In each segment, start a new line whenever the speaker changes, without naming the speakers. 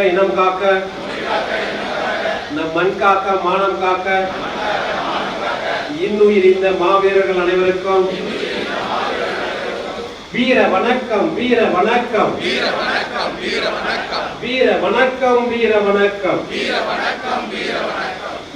காக்க இனம் காக்க. நம் மண் காக்க மானம் காக்க. இன்னுயிர் இந்த மாவீரர்கள் அனைவருக்கும். வீர வணக்கம் வீர வணக்கம். வீர வணக்கம் வீர வணக்கம்.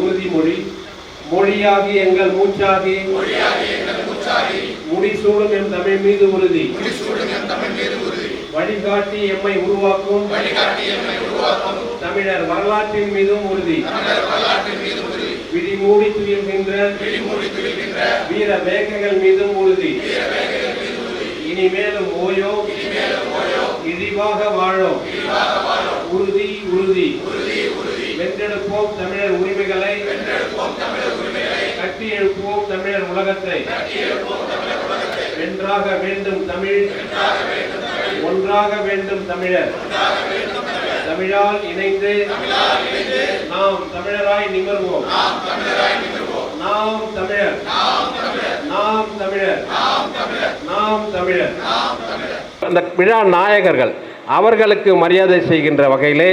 உறுதிமொழி மொழியாகி எங்கள் மூச்சாகி. முடிசூடும் என் தமிழ் மீது உறுதி. வழிகாட்டி எம்மை உருவாக்கும். தமிழர் வரலாற்றின் மீதும் உறுதி. விழிமூடி துயில்கின்ற வீர வேகங்கள் மீதும் உறுதி. இனிமேலும் ஓயோ. இழிவாக வாழோம் உறுதி உறுதி. வென்றெடுப்போம் தமிழர் உரிமைகளை. கட்டி எழுப்புவோம் தமிழர் உலகத்தை. வென்றாக வேண்டும் தமிழ். ஒன்றாக வேண்டும் தமிழர். தமிழால் இணைந்து நாம் தமிழராய் நிகழ்வோம். நாம் தமிழர். நாம் தமிழர். நாம் தமிழர். அந்த விழா நாயகர்கள் அவர்களுக்கு மரியாதை செய்கின்ற வகையிலே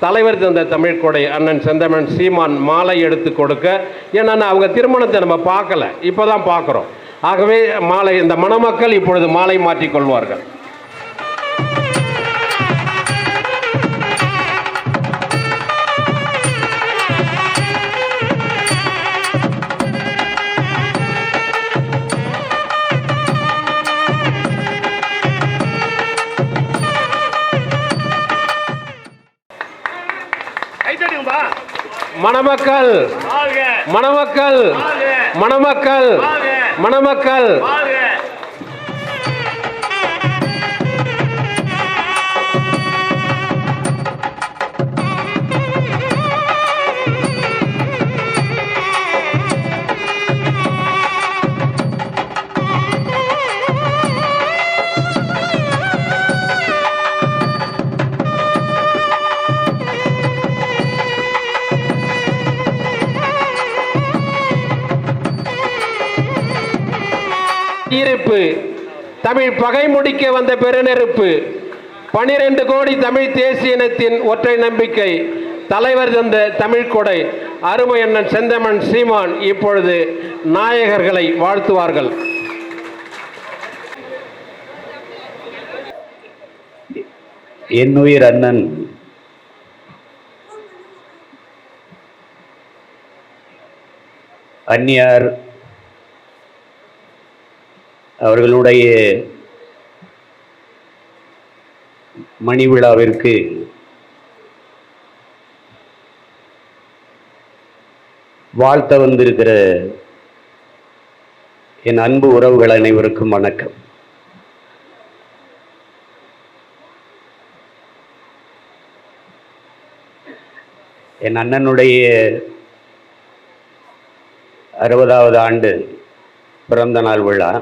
தலைவர் தந்த தமிழ் கொடை அண்ணன் செந்தமன் சீமான் மாலை எடுத்து கொடுக்க ஏன்னா அவங்க திருமணத்தை நம்ம பார்க்கல இப்போ தான் பார்க்குறோம். ஆகவே மாலை இந்த மணமக்கள் இப்பொழுது மாலை
மாற்றிக்கொள்வார்கள்
மணமக்கள் மணமக்கள் மணமக்கள் மணமக்கள்.
வாழ்க
தமிழ் பகை முடிக்க வந்த பெருநெருப்பு. பனிரெண்டு கோடி தமிழ் தேசிய இனத்தின் ஒற்றை நம்பிக்கை. தலைவர் தந்த தமிழ் கொடை. அருமை அண்ணன் செந்தமன் சீமான் இப்பொழுது நாயகர்களை வாழ்த்துவார்கள்.
என்னுயிர் அண்ணன். அந்நியார் அவர்களுடைய மணி விழாவிற்கு வாழ்த்த வந்திருக்கிற என் அன்பு உறவுகள் அனைவருக்கும் வணக்கம். என் அண்ணனுடைய அறுபதாவது ஆண்டு பிறந்த நாள் விழா.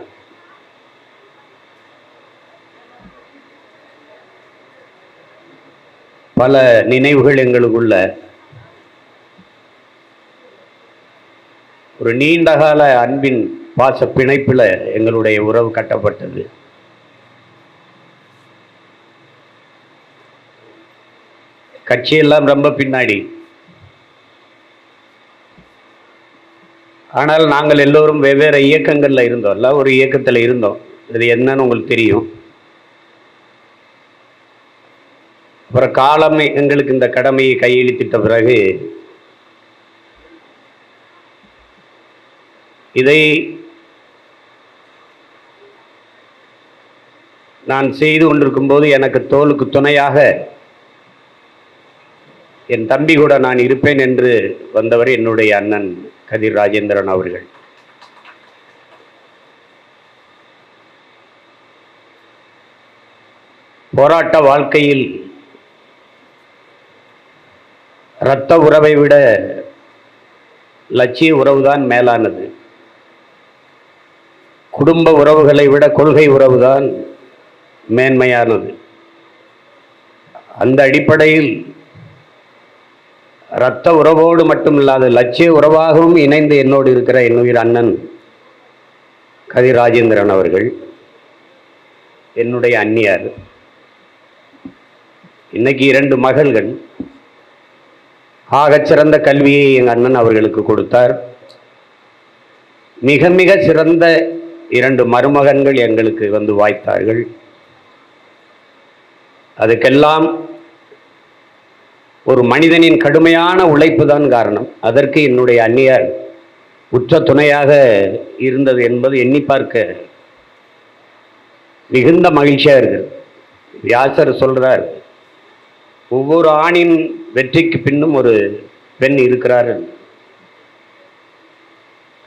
பல நினைவுகள் எங்களுக்குள்ள. ஒரு நீண்டகால அன்பின் பாச பிணைப்பில் எங்களுடைய உறவு கட்டப்பட்டது. கட்சியெல்லாம் ரொம்ப பின்னாடி. ஆனால் நாங்கள் எல்லோரும் வெவ்வேறு இயக்கங்களில் இருந்தோம். எல்லாம் ஒரு இயக்கத்தில் இருந்தோம். இது என்னன்னு உங்களுக்கு தெரியும். அப்புறம் காலம் எங்களுக்கு இந்த கடமையை கையெழுத்திட்ட பிறகு இதை நான் செய்து கொண்டிருக்கும் போது எனக்கு தோலுக்கு துணையாக என் தம்பி கூட நான் இருப்பேன் என்று வந்தவர் என்னுடைய அண்ணன் கதிர் ராஜேந்திரன் அவர்கள். போராட்ட வாழ்க்கையில் இரத்த உறவை விட லட்சிய உறவுதான் மேலானது. குடும்ப உறவுகளை விட கொள்கை உறவுதான் மேன்மையானது. அந்த அடிப்படையில் இரத்த உறவோடு மட்டுமில்லாத லட்சிய உறவாகவும் இணைந்து என்னோடு இருக்கிற என்னுயிர் அண்ணன் கதி ராஜேந்திரன் அவர்கள் என்னுடைய அந்நியார். இன்னைக்கு இரண்டு மகள்கள் ஆகச்சிறந்த கல்வியை எங்கள் அண்ணன் அவர்களுக்கு கொடுத்தார். மிக மிக சிறந்த இரண்டு மருமகன்கள் எங்களுக்கு வந்து வாய்த்தார்கள். அதுக்கெல்லாம் ஒரு மனிதனின் கடுமையான உழைப்பு தான் காரணம். அதற்கு என்னுடைய அந்நியார் உற்ற துணையாக இருந்தது என்பது எண்ணி பார்க்க மிகுந்த மகிழ்ச்சியாக இருக்குது. வியாசர் சொல்றார் ஒவ்வொரு ஆணின் வெற்றிக்கு பின்னும் ஒரு பெண் இருக்கிறார்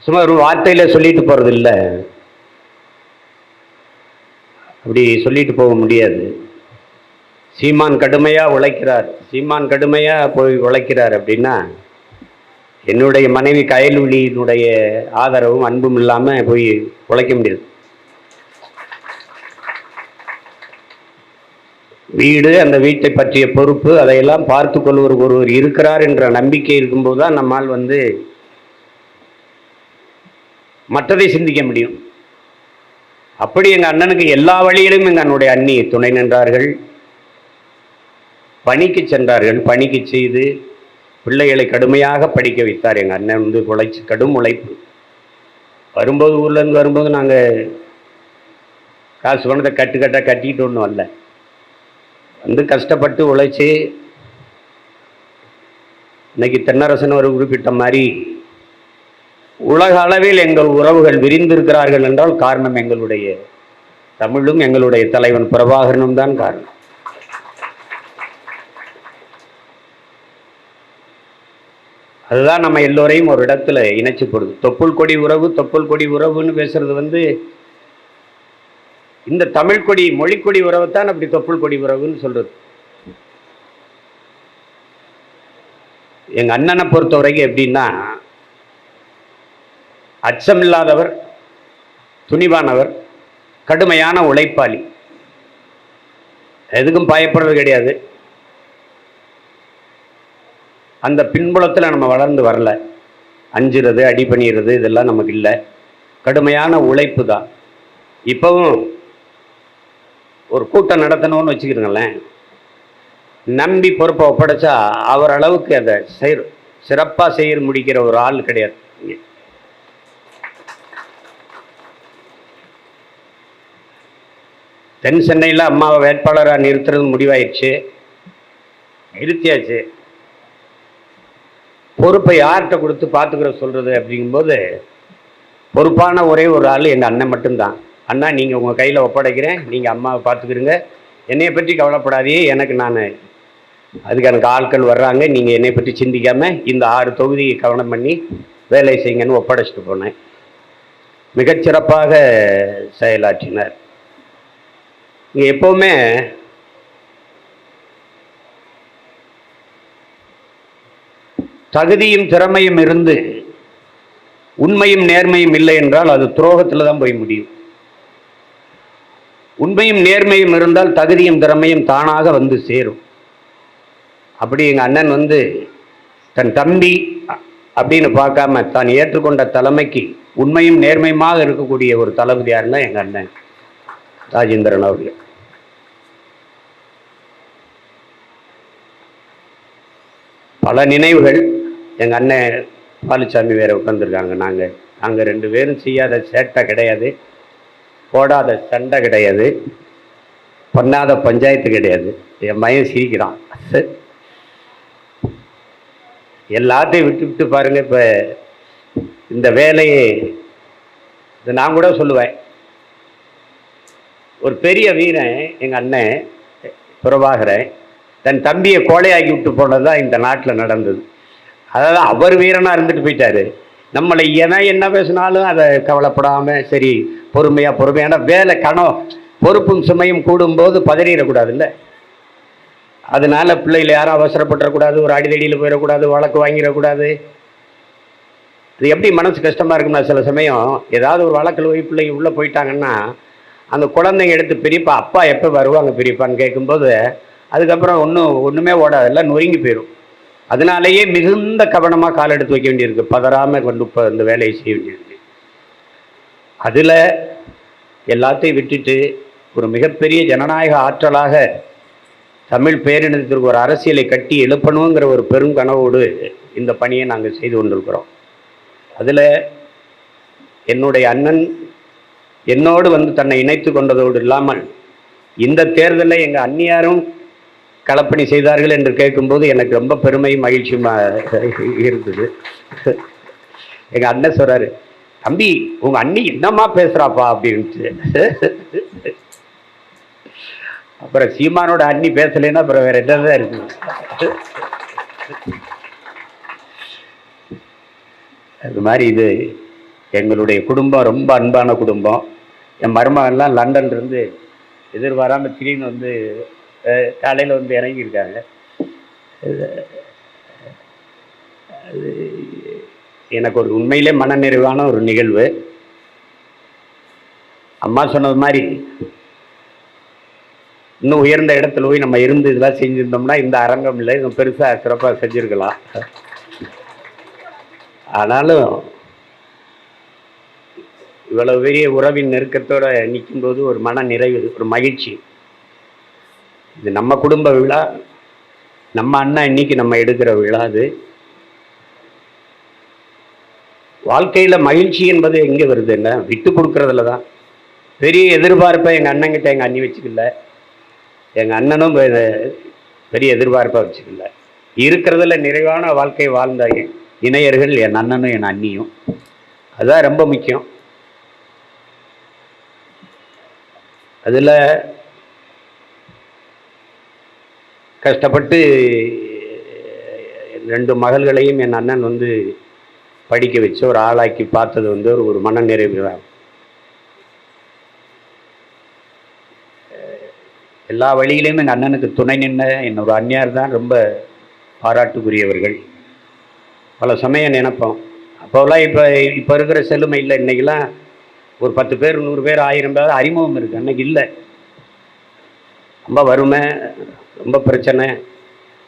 சும்மா ஒரு வார்த்தையில் சொல்லிட்டு போகிறது இல்லை அப்படி சொல்லிட்டு போக முடியாது. சீமான் கடுமையாக உழைக்கிறார். சீமான் கடுமையாக போய் உழைக்கிறார் அப்படின்னா என்னுடைய மனைவி கயல்விழியினுடைய ஆதரவும் அன்பும் இல்லாமல் போய் உழைக்க முடியாது. வீடு அந்த வீட்டை பற்றிய பொறுப்பு அதையெல்லாம் பார்த்து கொள்வர் ஒருவர் இருக்கிறார் என்ற நம்பிக்கை இருக்கும்போது தான் நம்மால் வந்து மற்றதை சிந்திக்க முடியும். அப்படி எங்கள் அண்ணனுக்கு எல்லா வழியிலும் எங்கள் அண்ணனுடைய அண்ணி துணை நின்றார்கள். பணிக்கு சென்றார்கள். பணிக்கு செய்து பிள்ளைகளை கடுமையாக படிக்க வைத்தார். எங்கள் அண்ணன் வந்து உழைச்சி கடும் உழைப்பு. வரும்போது ஊர்லேருந்து வரும்போது நாங்கள் காசு பணத்தை கட்டு கட்டாக கட்டிக்கிட்டு ஒன்றும் வரல வந்து கஷ்டப்பட்டு உழைச்சி இன்னைக்கு தென்னரசன் ஒரு குறிப்பிட்ட மாதிரி உலக அளவில் எங்கள் உறவுகள் விரிந்திருக்கிறார்கள் என்றால் காரணம் எங்களுடைய தமிழும் எங்களுடைய தலைவன் பிரபாகரனும் தான் காரணம். அதுதான் நம்ம எல்லோரையும் ஒரு இடத்துல இணைச்சு போடுது. தொப்புள் கொடி உறவு தொப்புள் கொடி உறவுன்னு பேசுறது வந்து இந்த தமிழ் கொடி மொழிக்கொடி உறவைத்தான் அப்படி தொப்புள் கொடி உறவுன்னு சொல்றது. எங்க அண்ணனை பொறுத்த வரைக்கும் எப்படின்னா அச்சமில்லாதவர் துணிவானவர் கடுமையான உழைப்பாளி. எதுக்கும் பயப்படுறது கிடையாது. அந்த பின்புலத்தில் நம்ம வளர்ந்து வரல. அஞ்சுறது அடி பண்ணிடுறது இதெல்லாம் நமக்கு இல்லை. கடுமையான உழைப்பு தான் இப்போவும் ஒரு கூட்டம் நடத்தணும்னு வச்சுக்கிறீங்களேன் நம்பி பொறுப்பை ஒப்படைச்சா அவர் அளவுக்கு அதை செய் சிறப்பாக செய்ய முடிக்கிற ஒரு ஆள் கிடையாது. தென் சென்னையில் அம்மாவை வேட்பாளராக நிறுத்துறது முடிவாயிடுச்சு. நிறுத்தியாச்சு. பொறுப்பை யார்கிட்ட கொடுத்து பார்த்துக்கிற சொல்கிறது அப்படிங்கும்போது பொறுப்பான ஒரே ஒரு ஆள் எங்கள் அண்ணன் மட்டும்தான். அண்ணா நீங்கள் உங்கள் கையில் ஒப்படைக்கிறேன். நீங்கள் அம்மாவை பார்த்துக்கிறங்க என்னைய பற்றி கவலைப்படாதே எனக்கு நான் அதுக்கு எனக்கு ஆட்கள் வர்றாங்க. நீங்கள் என்னை பற்றி சிந்திக்காமல் இந்த ஆறு தொகுதியை கவனம் பண்ணி வேலை செய்யுங்கன்னு ஒப்படைச்சிட்டு போனேன். மிகச்சிறப்பாக செயலாற்றினார். இங்கே எப்போவுமே தகுதியும் திறமையும் இருந்து உண்மையும் நேர்மையும் இல்லை என்றால் அது துரோகத்தில் தான் போய் முடியும். உண்மையும் நேர்மையும் இருந்தால் தகுதியும் திறமையும் தானாக வந்து சேரும். அப்படி எங்கள் அண்ணன் வந்து தன் தம்பி அப்படின்னு பார்க்காம தான் ஏற்றுக்கொண்ட தலைமைக்கு உண்மையும் நேர்மையுமாக இருக்கக்கூடிய ஒரு தளபதியார் தான் எங்கள் அண்ணன் ராஜேந்திரன் அவர்கள். பல நினைவுகள் எங்கள் அண்ணன் பாலுசாமி வேற உட்காந்துருக்காங்க நாங்கள் நாங்கள் ரெண்டு பேரும் செய்யாத சேட்டை கிடையாது. போடாத சண்டை கிடையாது. பண்ணாத பஞ்சாயத்து கிடையாது. என் மயம் சிரிக்கிறான். எல்லாத்தையும் விட்டு விட்டு பாருங்க இப்போ இந்த வேலையை இது நான் கூட சொல்லுவேன். ஒரு பெரிய வீரன் எங்கள் அண்ணன் பிரபாகரன் தன் தம்பியை கோழையாக்கி விட்டு போனது தான் இந்த நாட்டில் நடந்தது. அதாவது அவர் வீரனாக இருந்துட்டு போயிட்டாரு. நம்மளை ஏன்னா என்ன பேசினாலும் அதை கவலைப்படாமல் சரி பொறுமையாக பொறுமையான வேலை கணம் பொறுப்பும் சுமையும் கூடும்போது பதறிடக்கூடாதுல்ல? அதனால பிள்ளைகள் யாரும் அவசரப்பட்டுறக்கூடாது ஒரு அடிதடியில் போயிடக்கூடாது வழக்கு வாங்கிடக்கூடாது. அது எப்படி மனசு கஷ்டமாக இருக்கும்னா சில சமயம் ஏதாவது ஒரு வழக்கில் போய் பிள்ளைங்க உள்ளே போயிட்டாங்கன்னா அந்த குழந்தைங்க எடுத்து பிரிப்பா அப்பா எப்போ வருவாங்க பிரிப்பான்னு கேட்கும்போது அதுக்கப்புறம் ஒன்றும் ஒன்றுமே ஓடாது எல்லாம் நொறுங்கி போயிடும் அதனாலேயே மிகுந்த கவனமாக கால் எடுத்து வைக்க வேண்டியிருக்கு. பதறாமல் கொண்டு இந்த வேலையை செய்ய வேண்டியிருக்கு. அதில் எல்லாத்தையும் விட்டுட்டு ஒரு மிகப்பெரிய ஜனநாயக ஆற்றலாக தமிழ் பேரினத்திற்கு ஒரு அரசியலை கட்டி எழுப்பணுங்கிற ஒரு பெரும் கனவோடு இந்த பணியை நாங்கள் செய்து கொண்டிருக்கிறோம். அதில் என்னுடைய அண்ணன் என்னோடு வந்து தன்னை இணைத்து கொண்டதோடு இல்லாமல் இந்த தேர்தலில் எங்கள் அந்நியாரும் களப்பணி செய்தார்கள் என்று கேட்கும்போது எனக்கு ரொம்ப பெருமையும் மகிழ்ச்சியுமாக இருந்தது. எங்கள் அண்ணன் சொல்கிறாரு தம்பி உங்கள் அண்ணி என்னம்மா பேசுகிறாப்பா அப்படின்ட்டு. அப்புறம் சீமானோட அண்ணி பேசலைன்னா அப்புறம் வேற என்னதான் இருக்கு? அது மாதிரி இது எங்களுடைய குடும்பம் ரொம்ப அன்பான குடும்பம். என் மருமகன்லாம் லண்டன்ல இருந்து எதிர்பாராமல் திடீர்னு வந்து காலையில் வந்து இறங்கியிருக்காங்க. அது எனக்கு ஒரு உண்மையிலே மனநிறைவான ஒரு நிகழ்வு. அம்மா சொன்னது மாதிரி இன்னும் உயர்ந்த இடத்துல போய் நம்ம இருந்து இதெல்லாம் செஞ்சிருந்தோம்னா இந்த அரங்கம் இல்லை இன்னும் பெருசாக சிறப்பாக செஞ்சுருக்கலாம். ஆனாலும் இவ்வளவு பெரிய உறவின் நெருக்கத்தோட நிற்கும்போது ஒரு மன நிறைவு ஒரு மகிழ்ச்சி. இது நம்ம குடும்ப விழா நம்ம அண்ணா இன்னைக்கு நம்ம எடுக்கிற விழா அது. வாழ்க்கையில் மகிழ்ச்சி என்பது எங்கே வருது என்ன? விட்டு கொடுக்குறதுல தான் பெரிய எதிர்பார்ப்பை எங்கள் அண்ணங்கிட்ட எங்கள் அண்ணி வச்சுக்கல. எங்கள் அண்ணனும் பெரிய எதிர்பார்ப்பை வச்சுக்கல. இருக்கிறதுல நிறைவான வாழ்க்கை வாழ்ந்த இணையர்கள் என் அண்ணனும் என் அண்ணியும். அதுதான் ரொம்ப முக்கியம். அதில் கஷ்டப்பட்டு ரெண்டு மகள்களையும் என் அண்ணன் வந்து படிக்க வச்சு ஒரு ஆளாக்கி பார்த்தது வந்து ஒரு ஒரு மன நிறைவு தான் எல்லா வழியிலையும் எங்கள் அண்ணனுக்கு துணை நின்ன என்னோட அந்நியார் தான் ரொம்ப பாராட்டுக்குரியவர்கள். பல சமயம் நினைப்போம். அப்போல்லாம் இப்போ இப்போ இருக்கிற செல்லுமை இல்லை. இன்றைக்கெல்லாம் ஒரு பத்து பேர் நூறு பேர் ஆயிரம் பேர் அறிமுகம் இருக்குது அன்னைக்கு இல்லை. ரொம்ப வறுமை ரொம்ப பிரச்சனை.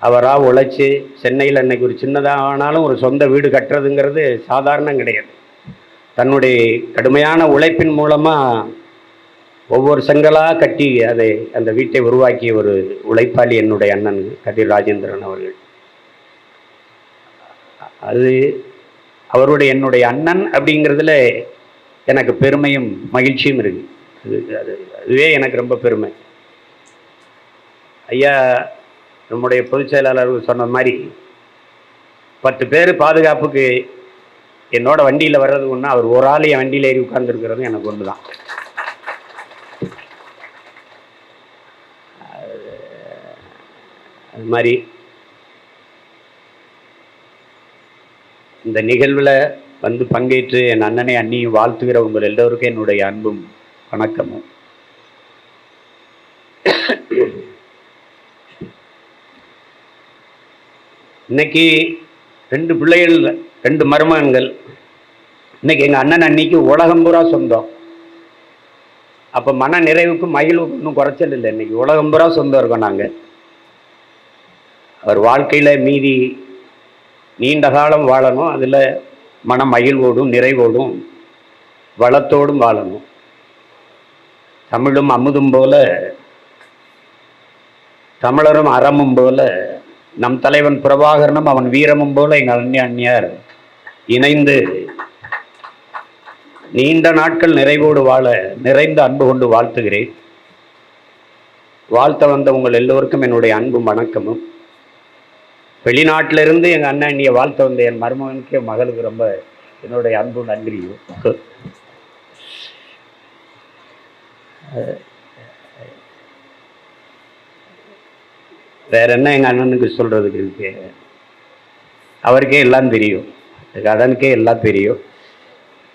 அவராக உழைச்சி சென்னையில் அன்னைக்கு ஒரு சின்னதாக ஆனாலும் ஒரு சொந்த வீடு கட்டுறதுங்கிறது சாதாரணம் கிடையாது. தன்னுடைய கடுமையான உழைப்பின் மூலமாக ஒவ்வொரு செங்கலாக கட்டி அதை அந்த வீட்டை உருவாக்கிய ஒரு உழைப்பாளி என்னுடைய அண்ணன் கதிர் ராஜேந்திரன் அவர்கள். அது அவருடைய என்னுடைய அண்ணன் அப்படிங்கிறதுல எனக்கு பெருமையும் மகிழ்ச்சியும் இருக்குது அது அதுவே எனக்கு ரொம்ப பெருமை. ஐயா நம்முடைய பொதுச் செயலாளர் சொன்ன மாதிரி பத்து பேர் பாதுகாப்புக்கு என்னோட வண்டியில் வர்றது ஒன்று அவர் ஒரு ஆள் என் வண்டியில் ஏறி உட்கார்ந்துருக்கிறது எனக்கு ஒன்று தான் அது மாதிரி இந்த நிகழ்வில் வந்து பங்கேற்று என் அண்ணனை அண்ணியும் வாழ்த்துகிற உங்கள் எல்லோருக்கும் என்னுடைய அன்பும் வணக்கமும். இன்னைக்கு ரெண்டு பிள்ளைகள் ரெண்டு மருமகன்கள். இன்னைக்கு எங்கள் அண்ணன் அன்னைக்கு உலகம் பூரா சொந்தம். அப்போ மன நிறைவுக்கும் மகிழ்வுக்கும் இன்னும் குறைச்சல் இல்லை. இன்னைக்கு உலகம் பூரா சொந்தம் இருக்கோம் நாங்கள் அவர் வாழ்க்கையில் மீதி நீண்ட காலம் வாழணும். அதில் மன மகிழ்வோடும் நிறைவோடும் வளத்தோடும் வாழணும். தமிழும் அமுதும் போல தமிழரும் அறமும் போல நம் தலைவன் பிரபாகரனும் அவன் வீரமும் போல எங்கள் அந்நிய அந்நியார். இணைந்து நீண்ட நாட்கள் நிறைவோடு வாழ நிறைந்த அன்பு கொண்டு வாழ்த்துகிறேன். வாழ்த்த வந்த உங்கள் எல்லோருக்கும் என்னுடைய அன்பும் வணக்கமும். வெளிநாட்டிலிருந்து எங்கள் அண்ணன் அண்ணியை வாழ்த்த வந்த என் மருமகனுக்கு என் மகளுக்கு ரொம்ப என்னுடைய அன்பு நன்றியும். வேற என்ன எங்கள் அண்ணனுக்கு சொல்கிறதுக்கு இருக்கு? அவருக்கே எல்லாம் தெரியும். கடனுக்கே எல்லாம் தெரியும்.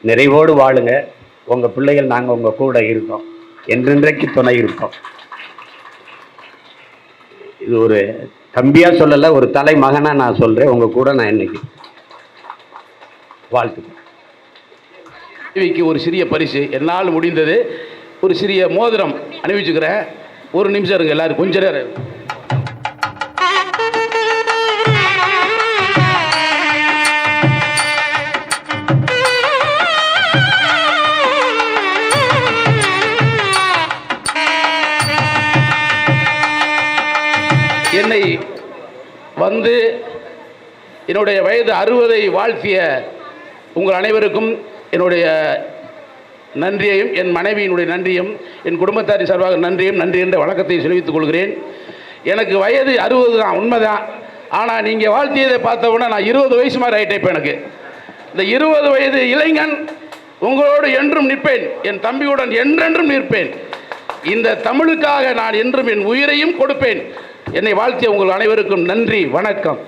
நிறைவோடு வாழுங்க. உங்கள் பிள்ளைகள் நாங்கள் உங்கள் கூட இருக்கோம். என்றென்றைக்கு துணை இருக்கோம். இது ஒரு தம்பியாக சொல்லலை ஒரு தலை மகனாக நான் சொல்கிறேன் உங்கள் கூட நான் இன்னைக்கு வாழ்த்துக்கிறேன்
டிவிக்கு ஒரு சிறிய பரிசு. என்னால் முடிந்தது. ஒரு சிறிய மோதிரம் அணிவிச்சுக்கிறேன். ஒரு நிமிஷம் இருங்க எல்லாரும் கொஞ்ச நேரம் வந்து என்னுடைய வயது அறுபதை வாழ்த்திய உங்கள் அனைவருக்கும் என்னுடைய நன்றியையும் என் மனைவியினுடைய நன்றியும் என் குடும்பத்தாரின் சார்பாக நன்றியும் நன்றி என்ற வழக்கத்தை செலுத்திக் கொள்கிறேன். எனக்கு வயது அறுபது தான் உண்மைதான். ஆனால் நீங்கள் வாழ்த்தியதை பார்த்த நான் இருபது வயசு மாதிரி ஆகிட்டேன் இப்போ எனக்கு. இந்த இருபது வயது இளைஞன் உங்களோடு என்றும் நிற்பேன். என் தம்பியுடன் என்றென்றும் நிற்பேன். இந்த தமிழுக்காக நான் என்றும் என் உயிரையும் கொடுப்பேன். என்னை வாழ்த்திய உங்கள் அனைவருக்கும் நன்றி வணக்கம்.